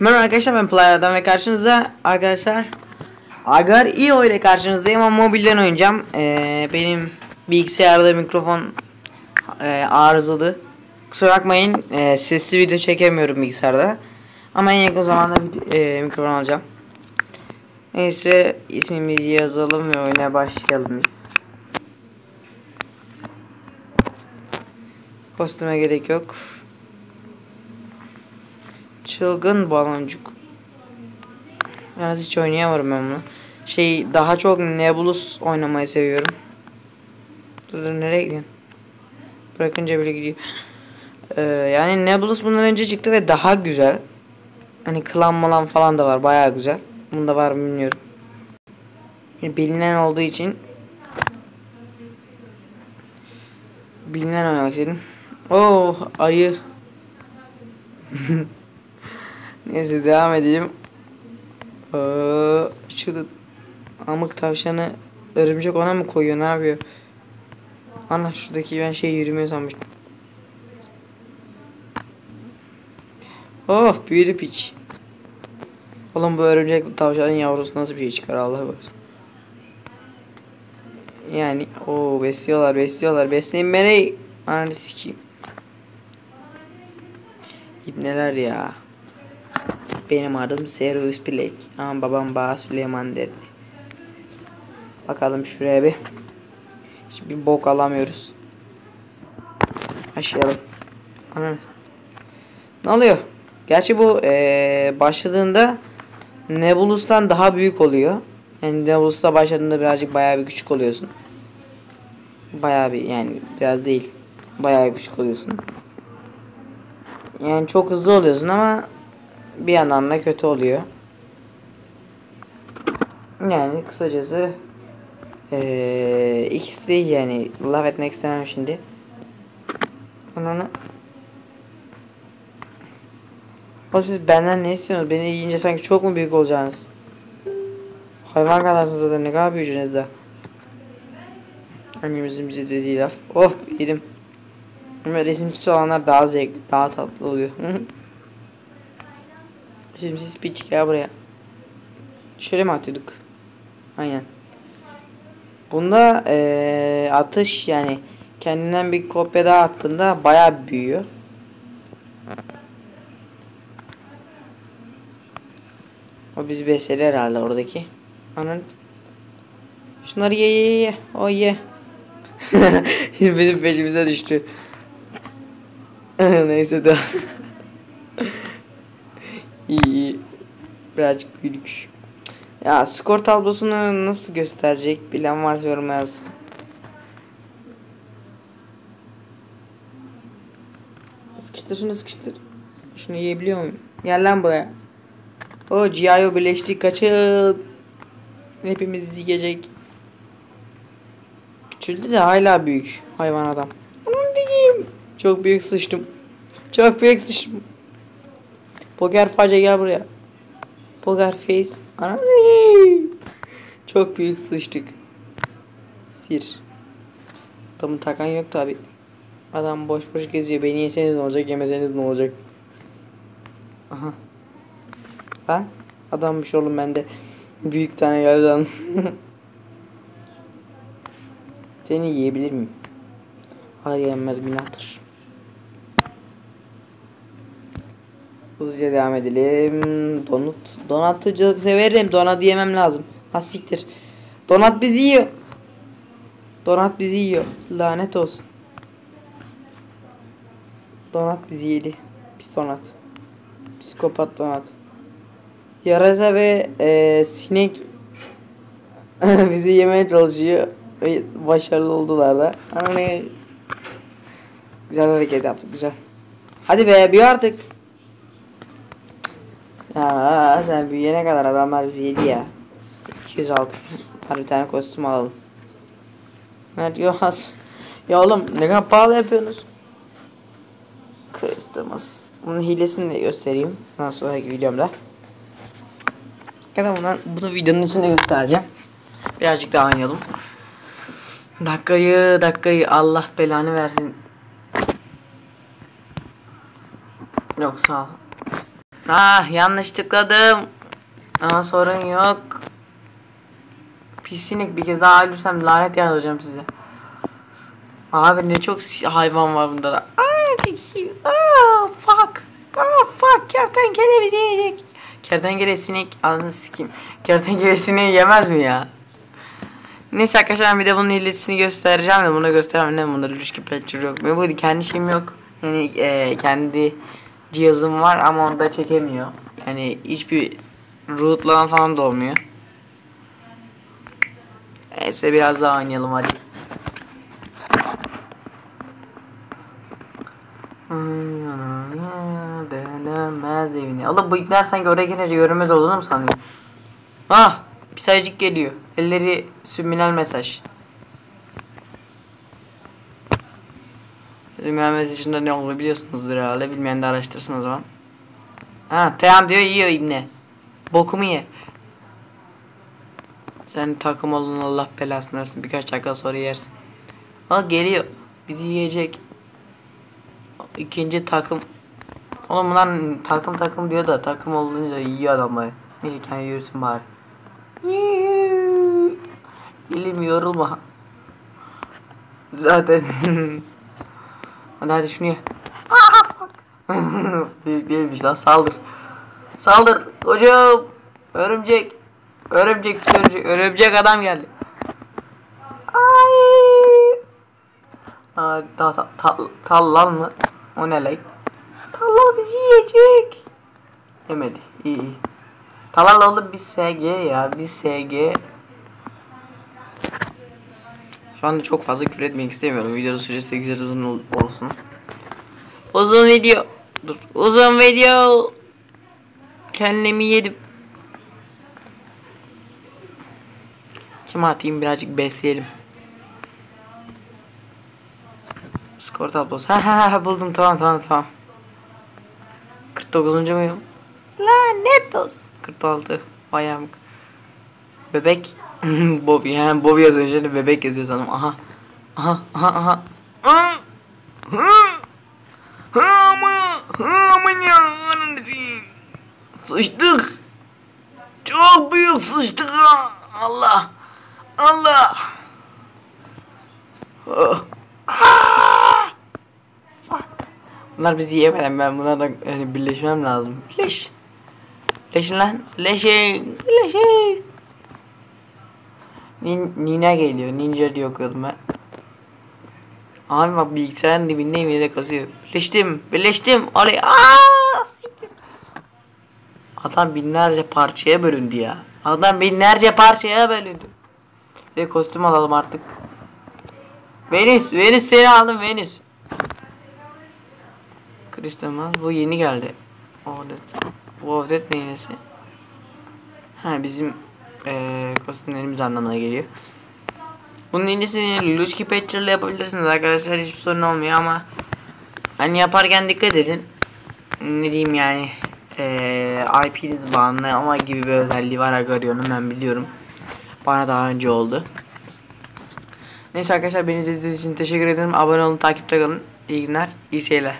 Merhaba arkadaşlar ben Player'dan ve karşınızda arkadaşlar Agar IO ile karşınızdayım ama mobilden oynayacağım. Ee, benim bilgisayarda mikrofon e, arızalı. Kusura bakmayın e, sesli video çekemiyorum bilgisayarda. Ama en yakın zamanda e, mikrofon alacağım. Neyse ismimizi yazalım ve oyuna başlayalım biz. Kostüme gerek yok. Çılgın baloncuk. Yalnız hiç oynayamıyorum ben bunu. Şey daha çok Nebulus oynamayı seviyorum. Dur dur nereye gidiyorsun? Bırakınca bile gidiyor. Ee, yani Nebulus bundan önce çıktı ve daha güzel. Hani klan malan falan da var baya güzel. Bunda var mı bilmiyorum. Bilinen olduğu için bilinen oynamak istedim. Oh ayı. Neyse devam edelim. Ee, şu amık tavşanı örümcek ona mı koyuyor ne yapıyor? Ana şuradaki ben şey yürümüyor sanmıştım. Oh büyüdü piç. Oğlum bu örümcek tavşanın yavrusu nasıl bir şey çıkar Allah korusun. Yani o besliyorlar besliyorlar besleyin beni. Ananı sikeyim. İbneler ya. Benim adım Serus Bilek. Ama babam bana Süleyman derdi. Bakalım şuraya bir. Hiçbir bok alamıyoruz. Aşağıya. Ananı. Ne oluyor? Gerçi bu ee, başladığında Nebulus'tan daha büyük oluyor. Yani Nebulus'ta başladığında birazcık bayağı bir küçük oluyorsun. Bayağı bir yani biraz değil. Bayağı bir küçük oluyorsun. Yani çok hızlı oluyorsun ama bir yandan da kötü oluyor. Yani kısacası ee, ikisi yani laf etmek istemem şimdi. Onu Oğlum siz benden ne istiyorsunuz? Beni yiyince sanki çok mu büyük olacaksınız? Hayvan kadarsınız zaten ne kadar büyüyeceksiniz de. Annemizin bize dediği laf. Oh yedim. Ama resimsiz olanlar daha zevkli, daha tatlı oluyor. resimsiz piç gel buraya. Şöyle mi atıyorduk? Aynen. Bunda ee, atış yani kendinden bir kopya daha attığında bayağı büyüyor. O bizi besledi herhalde oradaki. Anan. Şunları ye ye ye. O ye. Şimdi bizim peşimize düştü. Neyse de. İyi iyi. Birazcık büyüdük. Ya skor tablosunu nasıl gösterecek bilen varsa yoruma yazsın. Sıkıştır şunu sıkıştır. Şunu yiyebiliyor muyum? Gel lan buraya. O Gio birleşti kaçın. Hepimiz yiyecek. Küçüldü de hala büyük hayvan adam. Aman diyeyim. Çok büyük sıçtım. Çok büyük sıçtım. Poker face gel buraya. Poker face. Anan Çok büyük sıçtık. Sir. Adamın takan yok tabi. Adam boş boş geziyor. Beni yeseniz ne olacak yemeseniz ne olacak. Aha. Ha? Adammış oğlum bende. Büyük tane lan. Seni yiyebilir miyim? Hayır yenmez günahtır. Hızlıca devam edelim. Donut. Donatıcılık severim. Donat yemem lazım. Ha siktir. Donat bizi yiyor. Donat bizi yiyor. Lanet olsun. Donat bizi yedi. Pis donat. Psikopat donat. Yarasa ve e, sinek bizi yemeye çalışıyor. Ve başarılı oldular da. Hani güzel hareket yaptık güzel. Hadi be bir artık. Ya sen büyüyene kadar adamlar bizi yedi ya. 206. Hadi bir tane kostüm alalım. Evet Yohas. Ya oğlum ne kadar pahalı yapıyorsunuz. Christmas. Bunun hilesini de göstereyim. Ondan sonraki videomda. Ya da bundan, bunu videonun içinde göstereceğim. Birazcık daha oynayalım. Dakikayı dakikayı Allah belanı versin. Yok sağ ol. Ah yanlış tıkladım. Ama sorun yok. Pislik bir kez daha ölürsem lanet yağdıracağım size. Abi ne çok hayvan var bunda da. Ah fuck. Ah fuck kertenkele bizi yiyecek. Kertenkele sinek anasını sikeyim. Kertenkele sineği yemez mi ya? Neyse arkadaşlar bir de bunun hilesini göstereceğim de bunu göstermem ne bunda ilişki patcher yok. Benim bu kendi şeyim yok. Yani e, kendi cihazım var ama onda çekemiyor. Yani hiçbir root'lan falan da olmuyor. Neyse biraz daha oynayalım hadi. Denemez evini. Allah ikna sanki oraya gelince görünmez olduğunu mu sanıyor? Ah! Bir sayıcık geliyor. Elleri subliminal mesaj. Subliminal mesajında ne olduğunu biliyorsunuzdur herhalde. Bilmeyen de araştırsın o zaman. Ha tamam diyor yiyor ibne. Bokumu ye. Sen takım olun Allah belasını versin. Birkaç dakika sonra yersin. Ha geliyor. Bizi yiyecek. İkinci takım. Oğlum bunlar takım takım diyor da takım olunca yiyor adamları. Neyse kendi yürüsün bari. Elim yorulma. Zaten. hadi hadi şunu ye. Büyük değilmiş lan saldır. Saldır hocam. Örümcek. Örümcek pis örümcek. Örümcek adam geldi. Ay. Aa, ta, ta, ta, tallal mı? O ne lan? Tallal bizi yiyecek. Yemedi. İyi iyi. Tallal oğlum bir SG ya. Bir SG. Şu anda çok fazla küfür etmek istemiyorum. Videonun süresi güzel uzun ol- olsun. Uzun video. Dur. Uzun video. Kendimi yedim. Kim atayım birazcık besleyelim. Skor tablosu. Ha ha ha buldum tamam tamam tamam. 49. muyum? Lanet olsun. 46. Bayağı Bebek. Bobby yani Bobby yazıyor önce bebek yazıyor sanırım. Aha. Aha aha aha. Ha mı ya? Sıçtık. Çok büyük sıçtık ha. Allah. Allah. Oh. Ah. Bunlar bizi yemeden ben bunlarla yani birleşmem lazım. Birleş. Leşin lan. Leşin. Leşin. Nin, Nina geliyor. Ninja diye okuyordum ben. Abi bak bilgisayarın dibindeyim yine de kasıyor. Birleştim. Birleştim. Oraya. Aa, siktir. Adam binlerce parçaya bölündü ya. Adam binlerce parçaya bölündü. De kostüm alalım artık. Venüs. Venüs seni aldım Venüs. Kristamaz. Bu yeni geldi. Ovdet. Bu Ovdet neynesi? Ha bizim eee kostümlerimiz anlamına geliyor. Bunun yenisini Lucky Patcher ile yapabilirsiniz arkadaşlar hiçbir sorun olmuyor ama hani yaparken dikkat edin. Ne diyeyim yani eee IP'niz bağımlı ama gibi bir özelliği var Agarion'un ben biliyorum. Bana daha önce oldu. Neyse arkadaşlar beni izlediğiniz için teşekkür ederim. Abone olun, takipte kalın. İyi günler, iyi seyirler.